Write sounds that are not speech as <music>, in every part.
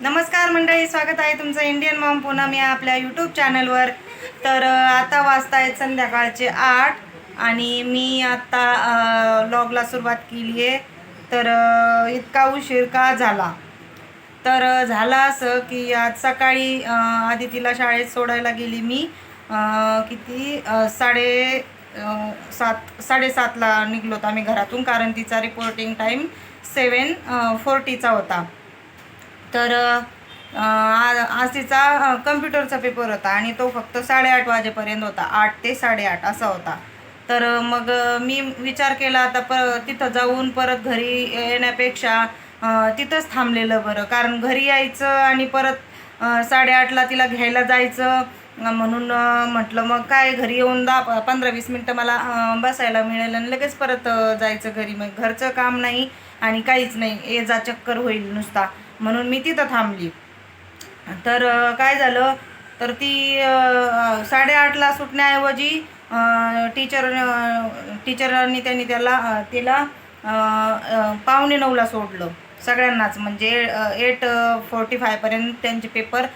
नमस्कार मंडळी स्वागत आहे तुमचं इंडियन मॉम पुन्हा मी आपल्या यूट्यूब चॅनलवर तर आता वाजता आहेत संध्याकाळचे आठ आणि मी आत्ता लॉगला सुरुवात केली आहे तर इतका उशीर का झाला? तर झाला झालं असं की आज सकाळी आदितीला शाळेत सोडायला गेली मी. किती? साडे सात साडेसातला निघलो होतो आम्ही घरातून कारण तिचा रिपोर्टिंग टाईम सेवन फोर्टीचा होता. तर आज तिचा कम्प्युटरचा पेपर होता आणि तो फक्त साडेआठ वाजेपर्यंत होता. आठ ते साडेआठ असा होता. तर मग मी विचार केला आता प तिथं जाऊन परत घरी येण्यापेक्षा तिथंच थांबलेलं बरं. कारण घरी यायचं आणि परत साडेआठला तिला घ्यायला जायचं म्हणून म्हटलं मग काय घरी येऊन दहा पंधरा वीस मिनटं मला बसायला मिळेल आणि लगेच परत जायचं घरी. मग घरचं काम नाही आणि काहीच नाही. ये जा चक्कर होईल नुसता. म्हणून मी तिथं थांबली. तर काय झालं? तर ती साडेआठला सुटण्याऐवजी टीचर टीचरांनी त्यांनी त्याला तिला पावणे नऊला सोडलं. सगळ्यांनाच. म्हणजे एट फोर्टी फायपर्यंत त्यांचे पेपर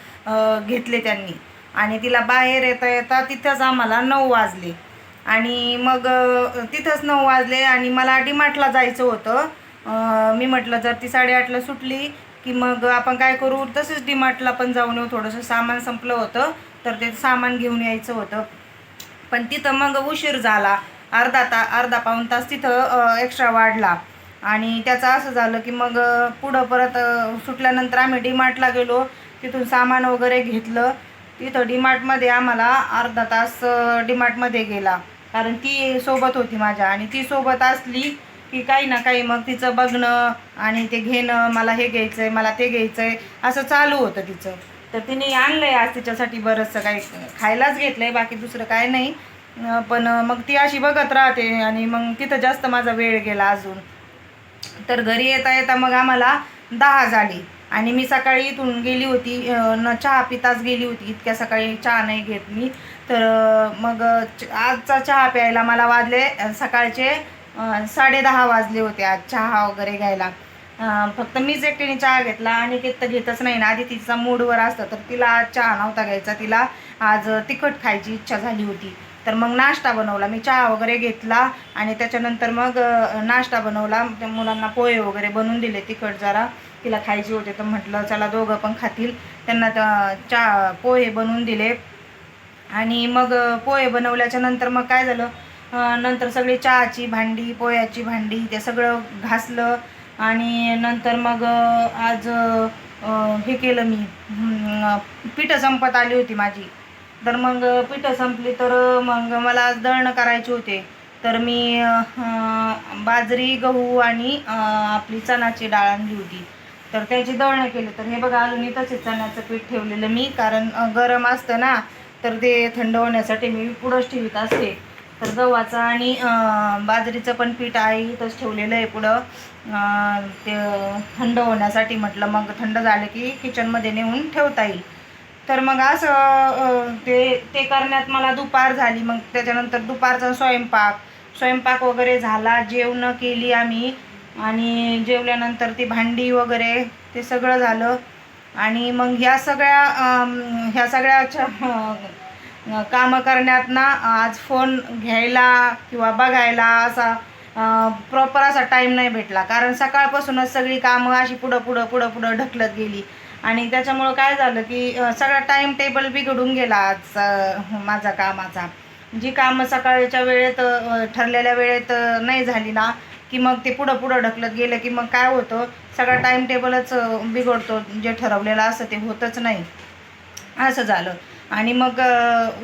घेतले त्यांनी. आणि तिला बाहेर येता येता तिथंच आम्हाला नऊ वाजले. आणि मग तिथंच नऊ वाजले आणि मला डीमार्टला जायचं होतं. मी म्हटलं जर ती साडेआठला सुटली की मग आपण काय करू? तसेच डीमार्टला पण जाऊन येऊ. थोडंसं सामान संपलं होतं तर ते सामान घेऊन यायचं होतं. पण तिथं मग उशीर झाला. अर्धा ता अर्धा पाऊण तास तिथं एक्स्ट्रा वाढला. आणि त्याचं असं झालं की मग पुढं परत सुटल्यानंतर आम्ही डीमार्टला गेलो. तिथून सामान वगैरे घेतलं. तिथं डीमार्टमध्ये आम्हाला अर्धा तास डीमार्टमध्ये गेला. कारण ती सोबत होती माझ्या. आणि ती सोबत असली की काही ना काही मग तिचं बघणं आणि ते घेणं मला हे घ्यायचं आहे मला ते घ्यायचं आहे असं चालू होतं तिचं. तर तिने आणलं आहे आज तिच्यासाठी बरंचसं काही खायलाच घेतलं आहे बाकी दुसरं काय नाही. पण मग ती अशी बघत राहते आणि मग तिथं जास्त माझा वेळ गेला अजून. तर घरी येता येता मग आम्हाला दहा झाली. आणि मी सकाळी इथून गेली होती न चहा पिताच गेली होती. इतक्या सकाळी चहा नाही घेत मी. तर मग च- आजचा चहा प्यायला मला वाजले सकाळचे साडेदहा वाजले होते आज चहा वगैरे घ्यायला. फक्त मीच एकटीने चहा घेतला आणि तर घेतच नाही ना. आधी तिचा मूडवर असतं तर तिला आज चहा नव्हता घ्यायचा. तिला आज तिखट खायची इच्छा झाली होती. तर मग नाश्ता बनवला. मी चहा वगैरे घेतला आणि त्याच्यानंतर मग नाश्ता बनवला. त्या मुलांना पोहे वगैरे बनवून दिले तिखट जरा. तिला खायचे होते तर म्हटलं चला दोघं पण खातील. त्यांना त्या चहा पोहे बनवून दिले. आणि मग पोहे बनवल्याच्या नंतर मग काय झालं? नंतर सगळी चहाची भांडी पोह्याची भांडी ते सगळं घासलं आणि नंतर मग आज हे केलं मी. पीठं पिठं संपत आली होती माझी. तर मग पिठं संपली तर मग मला आज दळणं करायचे होते. तर मी बाजरी गहू आणि आपली चणाची डाळ आणली होती. तर त्याची दळणं केली. तर हे बघा अजून इथंच चण्याचं पीठ ठेवलेलं मी. कारण गरम असतं ना तर ते थंड होण्यासाठी मी पुढंच ठेवीत असते. तर गव्हाचं आणि बाजरीचं पण पीठ आहे इथंच ठेवलेलं आहे पुढं. ते थंड होण्यासाठी म्हटलं मग थंड झालं की किचनमध्ये नेऊन ठेवता येईल. तर मग असं ते ते करण्यात मला दुपार झाली. मग त्याच्यानंतर दुपारचा स्वयंपाक. स्वयंपाक वगैरे झाला जेवणं केली आम्ही. आणि जेवल्यानंतर ती भांडी वगैरे ते सगळं झालं. आणि मग ह्या सगळ्या ह्या सगळ्याच्या कामं करण्यात ना आज फोन घ्यायला किंवा बघायला असा प्रॉपर असा टाईम नाही भेटला. कारण सकाळपासूनच सगळी कामं अशी पुढं पुढं पुढं पुढं ढकलत गेली. आणि त्याच्यामुळं काय झालं की सगळा टाईम टेबल बिघडून गेला आज माझा कामाचा. जी कामं सकाळच्या वेळेत ठरलेल्या वेळेत नाही झाली ना की मग ते पुढं पुढं ढकलत गेलं की मग काय होतं? सगळा टाईम टेबलच बिघडतो. जे ठरवलेलं असतं ते होतच नाही. असं झालं. आणि मग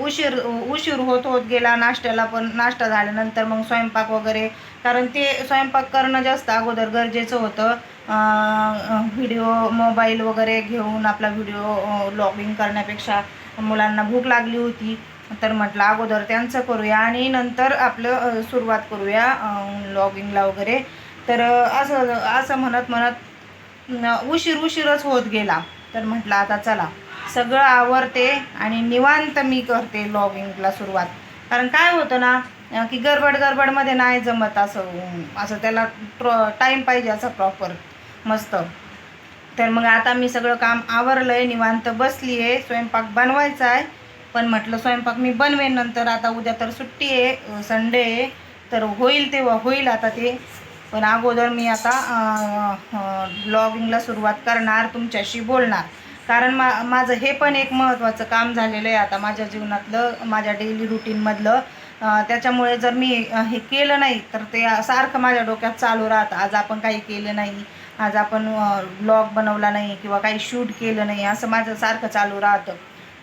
उशीर उशीर होत होत गेला नाश्त्याला पण नाश्ता झाल्यानंतर मग स्वयंपाक वगैरे. कारण ते स्वयंपाक करणं जास्त अगोदर गरजेचं होतं. व्हिडिओ मोबाईल वगैरे घेऊन आपला व्हिडिओ लॉगिंग करण्यापेक्षा मुलांना भूक लागली होती तर म्हटलं अगोदर त्यांचं करूया आणि नंतर आपलं सुरुवात करूया लॉगिंगला वगैरे. तर असं असं म्हणत म्हणत उशीर उशीरच होत गेला. तर म्हटलं आता चला. सगळं आवरते आणि निवांत मी करते लॉगिंगला सुरुवात. कारण काय होतं ना की गडबड गडबडमध्ये नाही जमत असं असं त्याला ट्र टाईम पाहिजे असं प्रॉपर मस्त. तर मग आता मी सगळं काम आवरलं आहे निवांत बसली आहे स्वयंपाक बनवायचा आहे. पण म्हटलं स्वयंपाक मी बनवेन नंतर आता उद्या तर सुट्टी आहे संडे आहे. तर होईल तेव्हा होईल आता ते. पण अगोदर मी आता ब्लॉगिंगला सुरुवात करणार तुमच्याशी बोलणार. कारण मा माझं हे पण एक महत्त्वाचं काम झालेलं आहे आता माझ्या जीवनातलं माझ्या डेली रुटीनमधलं त्याच्यामुळे जर मी हे केलं नाही तर ते सारखं माझ्या डोक्यात चालू राहतं. आज आपण काही केलं नाही आज आपण ब्लॉग बनवला नाही किंवा काही शूट केलं नाही असं माझं सारखं चालू राहतं.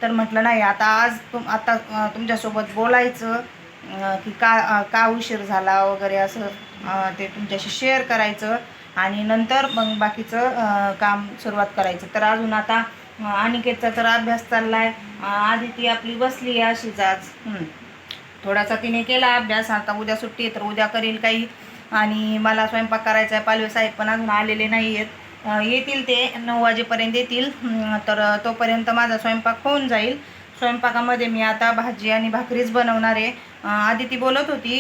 तर म्हटलं नाही आता आज तुम आता तुमच्यासोबत बोलायचं की का का उशीर झाला वगैरे असं ते तुमच्याशी शेअर करायचं. आणि नंतर मग बाकीचं काम सुरुवात करायचं. तर अजून आता अनिकेतचा तर अभ्यास चालला आहे आधी ती आपली बसली आहे अशीच आज. थोडासा तिने केला अभ्यास. आता उद्या सुट्टी आहे तर उद्या करेल काही. आणि मला स्वयंपाक करायचा आहे. पालवे साहेब पण अजून आलेले नाही आहेत येतील ते नऊ वाजेपर्यंत येतील. तर तोपर्यंत माझा स्वयंपाक होऊन जाईल. स्वयंपाकामध्ये मी आता भाजी आणि भाकरीच बनवणार आहे. आदिती बोलत होती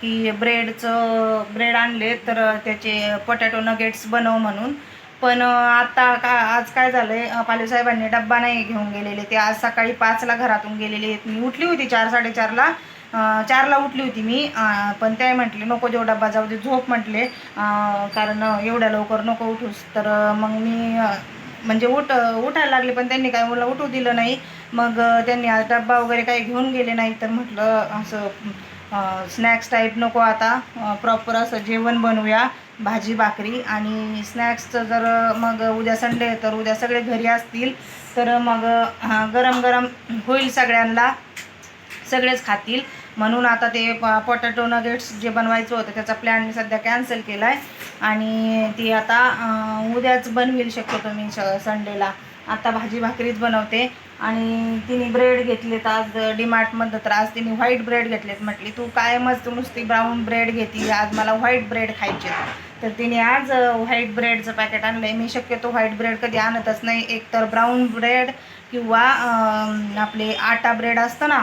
की ब्रेडचं ब्रेड आणले तर त्याचे पोटॅटो नगेट्स बनव म्हणून. पण आता का आज काय झालं आहे पालूसाहेबांनी डब्बा नाही घेऊन गेलेले. ते आज सकाळी पाचला घरातून गेलेले आहेत. मी उठली होती चार साडेचारला. चारला उठली होती मी. पण ते म्हटले नको जेव डब्बा जाऊ दे. झोप म्हटले. कारण एवढ्या लवकर नको उठूस. तर मग मी म्हणजे उठ उठायला लागले पण त्यांनी काय मला उठू दिलं नाही. मग त्यांनी आज डब्बा वगैरे काही घेऊन गेले नाही तर म्हटलं असं स्नॅक्स टाईप नको आता प्रॉपर असं जेवण बनवूया भाजी भाकरी. आणि स्नॅक्सचं जर मग उद्या संडे तर उद्या सगळे घरी असतील तर मग गरम गरम होईल सगळ्यांना सगळेच खातील. म्हणून आता ते पॉटॅटो नगेट्स जे बनवायचं होतं त्याचा प्लॅन मी सध्या कॅन्सल केला आहे आणि ती आता उद्याच बनवील शकतो मी श संडेला. आता भाजी भाकरीच बनवते. आणि तिने ब्रेड घेतलेत आज डिमार्टमध्ये तर आज तिने व्हाईट ब्रेड घेतलेत. म्हटली तू कायमच तू नुसती ब्राऊन ब्रेड घेते आज मला व्हाईट ब्रेड खायचे तर तिने आज व्हाईट ब्रेडचं पॅकेट आणलं आहे मी शक्यतो व्हाईट ब्रेड कधी आणतच नाही. एक तर ब्राऊन ब्रेड किंवा आपले आटा ब्रेड असतं ना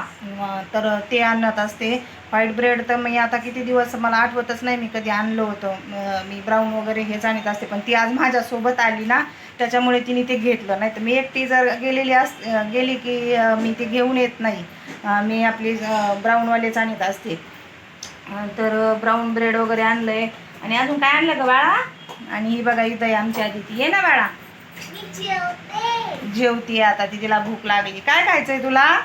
तर ते आणत असते. व्हाईट ब्रेड तर मी आता किती दिवस मला आठवतच नाही मी कधी आणलं होतं. मी ब्राऊन वगैरे हेच आणत असते पण ती आज माझ्यासोबत आली ना त्याच्यामुळे तिने ते घेतलं. नाही तर मी एकटी जर गेलेली अस गेली की मी ते घेऊन येत नाही. मी आपली ब्राऊनवालेच आणत असते. तर ब्राऊन ब्रेड वगैरे आणलं आहे आणि अजून काय आणलं का बाळा? आणि ही बघा इथं आमच्या आमची ती ये ना बाळा. जेवती. आता ती तिला भूक लागली. काय खायचंय तुला?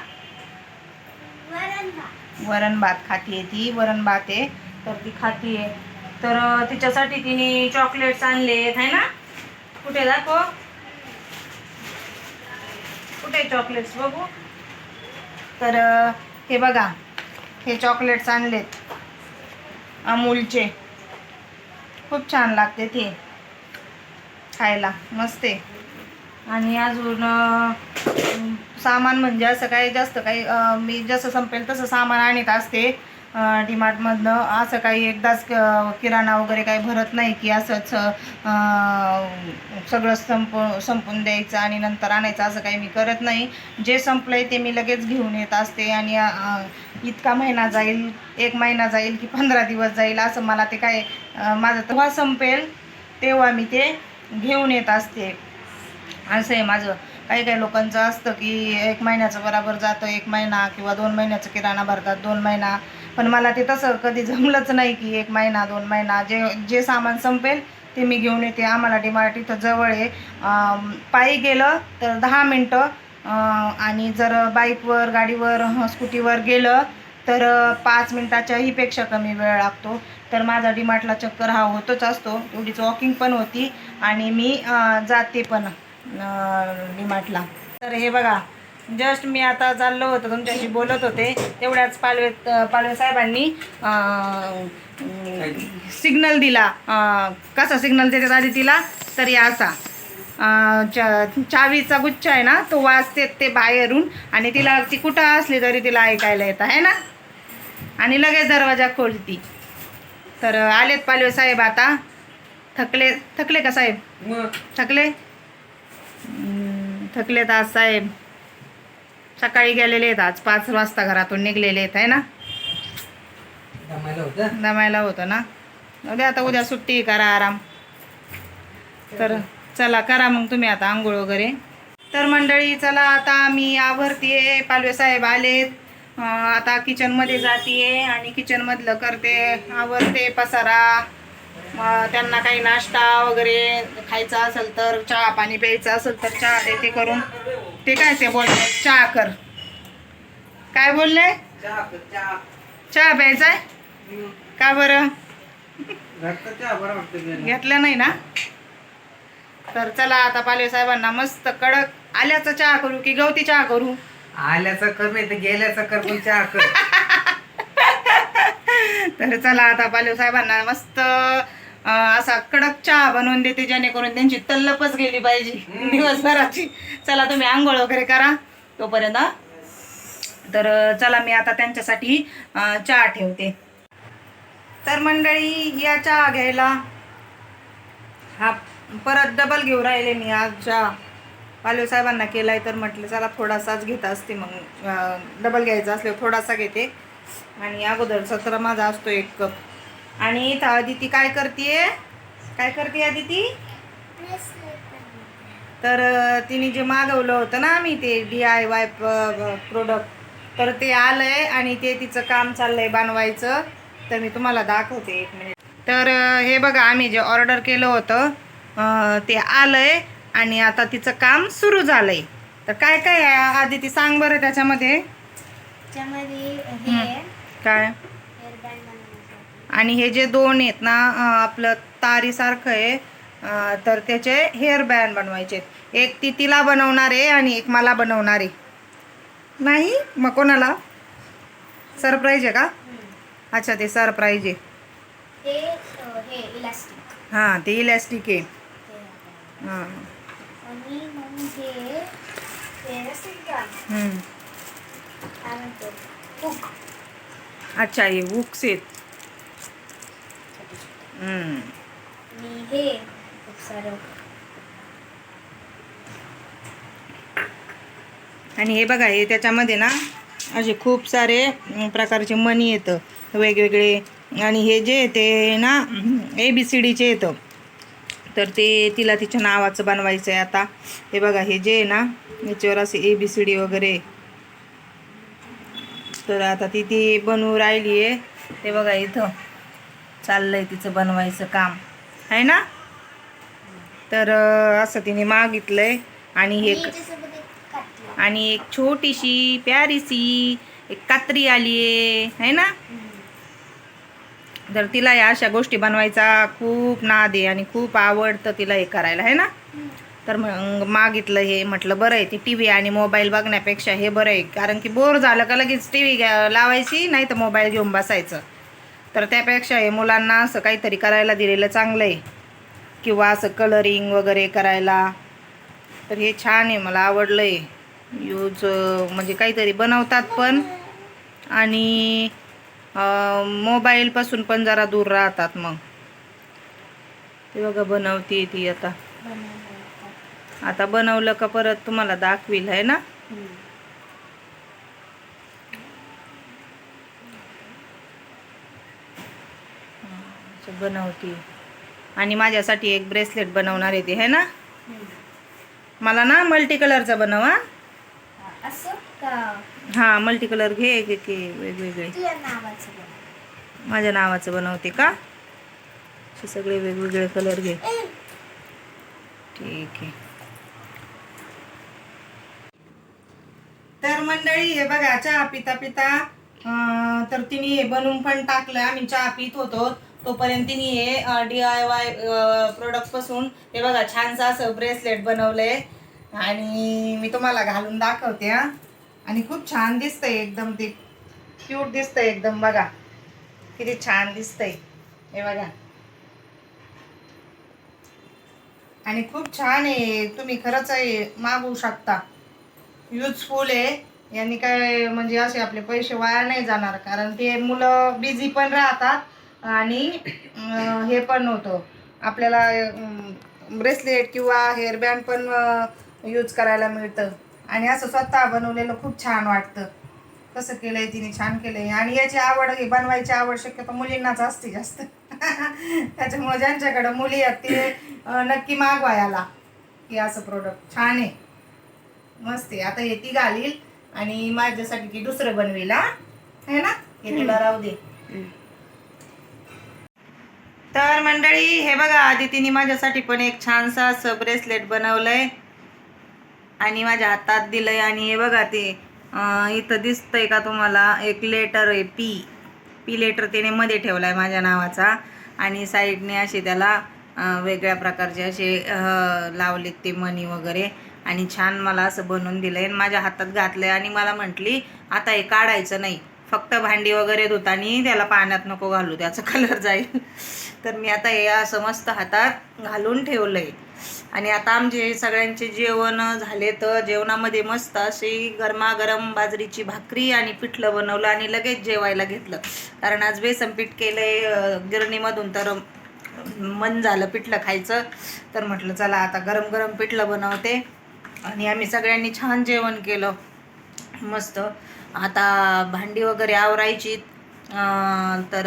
वरण भात. खातीये ती वरण भात आहे. तर ती खातीये. तर तिच्यासाठी तिने चॉकलेट्स आणलेत आहे ना? कुठे दाखव? कुठे चॉकलेट्स बघू? तर हे बघा हे चॉकलेट्स आणलेत. अमूलचे. खूप छान लागते ते. खायला. मस्त आहे. आणि अजून सामान म्हणजे असं काही जास्त काही मी जसं संपेल तसं सामान आणत असते. डीमार्टमधनं असं काही एकदाच किराणा वगैरे काही भरत नाही की असंच सगळं संप संपून द्यायचं आणि नंतर आणायचं असं काही मी करत नाही. जे संपलं आहे ते मी लगेच घेऊन येत असते आणि इतका महिना जाईल एक महिना जाईल की पंधरा दिवस जाईल असं मला ते काय माझं तेव्हा संपेल तेव्हा मी ते घेऊन येत असते. असं आहे माझं. काही काही लोकांचं असतं की एक महिन्याचं बराबर जातं एक महिना किंवा दोन महिन्याचं किराणा भरतात दोन महिना. पण मला ते तसं कधी जमलंच नाही की एक महिना दोन महिना. जे जे सामान संपेल ते मी घेऊन येते. आम्हाला डिमार्ट इथं जवळ आहे. पायी गेलं तर दहा मिनटं. आणि जर बाईकवर गाडीवर स्कूटीवर गेलं तर पाच मिनटाच्याही पेक्षा कमी वेळ लागतो. तर माझा डीमार्टला चक्कर हा होतोच असतो. एवढीच वॉकिंग पण होती. आणि मी जाते पण. डीमार्टला. तर हे बघा जस्ट मी आता चाललो होतो तुमच्याशी बोलत होते तेवढ्याच पालवे पालवे साहेबांनी सिग्नल दिला. कसा सिग्नल त्याच्यात आधी तिला? तरी असा. अं, चा चावीचा गुच्छ आहे ना तो वाजते ते बाहेरून आणि तिला ती कुठं असली तरी तिला ऐकायला येतं आहे ना? आणि लगेच दरवाजा खोलती. तर आलेत पालवे साहेब आता. थकले थकले का साहेब? थकले? थकलेत आज साहेब. सकाळी गेलेले आहेत आज. पाच वाजता घरातून निघलेले आहेत आहे ना? दमायला होतं? ना? उद्या आता उद्या सुट्टी करा आराम. तर चला करा मग तुम्ही आता आंघोळ वगैरे. तर मंडळी चला आता मी आवरतीये पालवे साहेब आलेत. आता किचनमध्ये जातीये आणि किचनमधलं करते. आवरते पसारा. मग त्यांना काही नाश्ता वगैरे खायचा असेल तर चहा पाणी प्यायचं असेल तर चहा देते करून. ते काय ते बोलले? चहा कर. काय बोलले? चहा प्यायचा आहे. का बरं. घेतलं नाही ना? तर चला आता पालवे साहेबांना मस्त कडक आल्याचा चहा करू की गवती चहा करू? आल्याचा कर नाही तर गेल्याचा कर पण चहा कर. तर चला आता पालवे साहेबांना मस्त असा कडक चहा बनवून देते जेणेकरून त्यांची तल्लपच गेली पाहिजे. दिवसभराची. चला तुम्ही आंघोळ वगैरे करा तोपर्यंत. तर चला मी आता त्यांच्यासाठी चहा ठेवते. तर मंडळी या चहा घ्यायला. हा परत डबल घेऊ राहिले मी आज चहा. पालवे साहेबांना केलाय तर म्हटलं चला थोडासाच घेत असते मग डबल घ्यायचा असल्यावर थोडासा घेते. आणि अगोदरचा तर माझा असतो एक कप. आणि इथं अदिती काय करते काय करते अदिती तर तिने जे मागवलं होतं ना आम्ही ते डी आय वाय प्रोडक्ट तर ते आलंय आणि ते तिचं काम चाललंय बनवायचं. तर मी तुम्हाला दाखवते एक मिनिट तर हे बघा आम्ही जे ऑर्डर केलं होतं ते आलंय आणि आता तिचं काम सुरू झालंय. तर काय काय आहे आदिती सांग बरं त्याच्यामध्ये. हे काय? आणि हे जे दोन आहेत ना आपलं तारीसारखं आहे तर त्याचे हेअर बँड बनवायचे. एक ती तिला बनवणार आहे आणि एक मला बनवणार आहे. नाही? मग कोणाला? सरप्राईज आहे का? अच्छा ते सरप्राईज आहे. हे हां ते इलॅस्टिक आहे. हां आणि मग हे ते रसिक का हम्म. काय म्हणतो हुक अच्छा हे हुक्स आहेत. हे खूप सारं आणि हे बघा हे त्याच्यामध्ये ना असे खूप सारे प्रकारचे मणी येतं. वेगवेगळे. आणि हे जे ते ना ए बी सी डीचे येतं. तर ते तिला तिच्या नावाचं बनवायचं आहे आता. हे बघा हे जे आहे ना याच्यावर असे ए बी सी डी वगैरे तर आता ती ती बनवू राहिली आहे. ते बघा इथं चाललंय तिचं बनवायचं काम. आहे ना? तर असं तिने मागितलंय. आणि हे आणि एक छोटीशी प्यारीसी एक कात्री आली आहे. है ना? तर तिला या अशा गोष्टी बनवायचा खूप नाद आहे आणि खूप आवडतं तिला हे करायला. आहे ना? तर मग मागितलं हे म्हटलं बरं आहे ती टी व्ही आणि मोबाईल बघण्यापेक्षा हे बरं आहे कारण की बोर झालं का लगेच टी व्ही लावायची नाही तर मोबाईल घेऊन बसायचं. तर त्यापेक्षा हे मुलांना असं काहीतरी करायला दिलेलं चांगलं आहे. किंवा असं कलरिंग वगैरे करायला. तर हे छान आहे मला आवडलं आहे यूज म्हणजे काहीतरी बनवतात पण. आणि मोबाईलपासून पण जरा दूर राहतात मग. ते बघा बनवते ती आता. आता बनवलं का परत तुम्हाला दाखवील आहे ना? बनवते. आणि माझ्यासाठी एक ब्रेसलेट बनवणार आहे ती आहे ना? मला ना मल्टी कलरचा बनव हा. हां मल्टी कलर घे एक एक वेगवेगळे. माझ्या नावाचं बनवते का? सगळे वेगवेगळे कलर घे. ठीक आहे. मंडळी हे बघा चहा पिता पिता तर तिने हे बनवून पण टाकलं. आम्ही चहा पित होतो. तोपर्यंत तिने हे डी आय वाय प्रोडक्टपासून हे बघा छानसं असं ब्रेसलेट बनवलंय. आणि मी तुम्हाला घालून दाखवते हा. आणि खूप छान दिसतंय एकदम ते. क्यूट दिसतंय एकदम बघा. किती छान दिसतंय. हे बघा. आणि खूप छान आहे. तुम्ही खरंच आहे मागवू शकता. युजफुल आहे. यांनी काय म्हणजे असे आपले पैसे वाया नाही जाणार कारण ते मुलं बिझी पण राहतात आणि हे पण होतं. आपल्याला ब्रेसलेट किंवा हेअरबँड पण यूज करायला मिळतं. आणि असं स्वतः बनवलेलं खूप छान वाटतं. कसं केलंय तिने छान केलंय. आणि याची आवड ही बनवायची आवड शक्यतो मुलींनाच असते जास्त. <laughs> त्याच्यामुळे ज्यांच्याकडं मुली आहेत ते नक्की मागवा याला हे असं प्रोडक्ट छान आहे. मस्त आहे. आता हे ती घालील. आणि माझ्यासाठी ती दुसरं बनवेल हा? ना? हे तुला राहू दे. तर मंडळी हे बघा आदितीने माझ्यासाठी पण एक छानसा असं ब्रेसलेट बनवलंय. आणि माझ्या हातात दिलंय. आणि हे बघा ते इथं दिसतंय का तुम्हाला? एक लेटर आहे पी पी लेटर त्याने मध्ये ठेवलाय माझ्या नावाचा. आणि साईडने असे त्याला वेगळ्या प्रकारचे असे लावलेत ते मनी वगैरे. आणि छान मला असं बनवून दिलं आणि माझ्या हातात घातलं आहे आणि मला म्हटली आता हे काढायचं नाही. फक्त भांडी वगैरे धुतानी त्याला पाण्यात नको घालू त्याचा कलर जाईल. तर मी आता हे असं मस्त हातात घालून ठेवलं आहे आणि आता आमचे सगळ्यांचे जेवण झाले तर जेवणामध्ये मस्त अशी गरमागरम बाजरीची भाकरी आणि पिठलं बनवलं आणि लगेच जेवायला घेतलं. कारण आज बेसन पीठ केलं आहे गिरणीमधून तर मन झालं पिठलं खायचं. तर म्हटलं चला आता गरम गरम पिठलं बनवते. आणि आम्ही सगळ्यांनी छान जेवण केलं. मस्त. आता भांडी वगैरे आवरायची. तर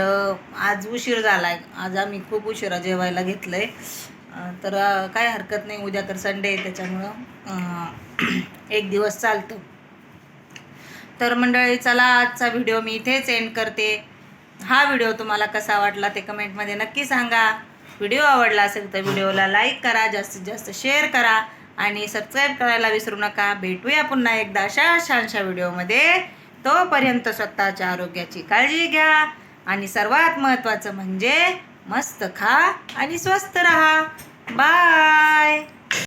आज उशीर झाला आहे आज आम्ही खूप उशिरा जेवायला घेतलं आहे तर काय हरकत नाही. उद्या तर संडे आहे त्याच्यामुळं. एक दिवस चालतो. तर मंडळी चला आजचा व्हिडिओ मी इथेच एंड करते. हा व्हिडिओ तुम्हाला कसा वाटला ते कमेंटमध्ये नक्की सांगा. व्हिडिओ आवडला असेल तर व्हिडिओला लाईक करा. जास्तीत जास्त शेअर करा. आणि सबस्क्राईब करायला विसरू नका. भेटूया पुन्हा एकदा अशा छानशा व्हिडिओमध्ये. तोपर्यंत स्वतःच्या आरोग्याची काळजी घ्या आणि सर्वात महत्त्वाचं म्हणजे मस्त खा आणि स्वस्त रहा. बाय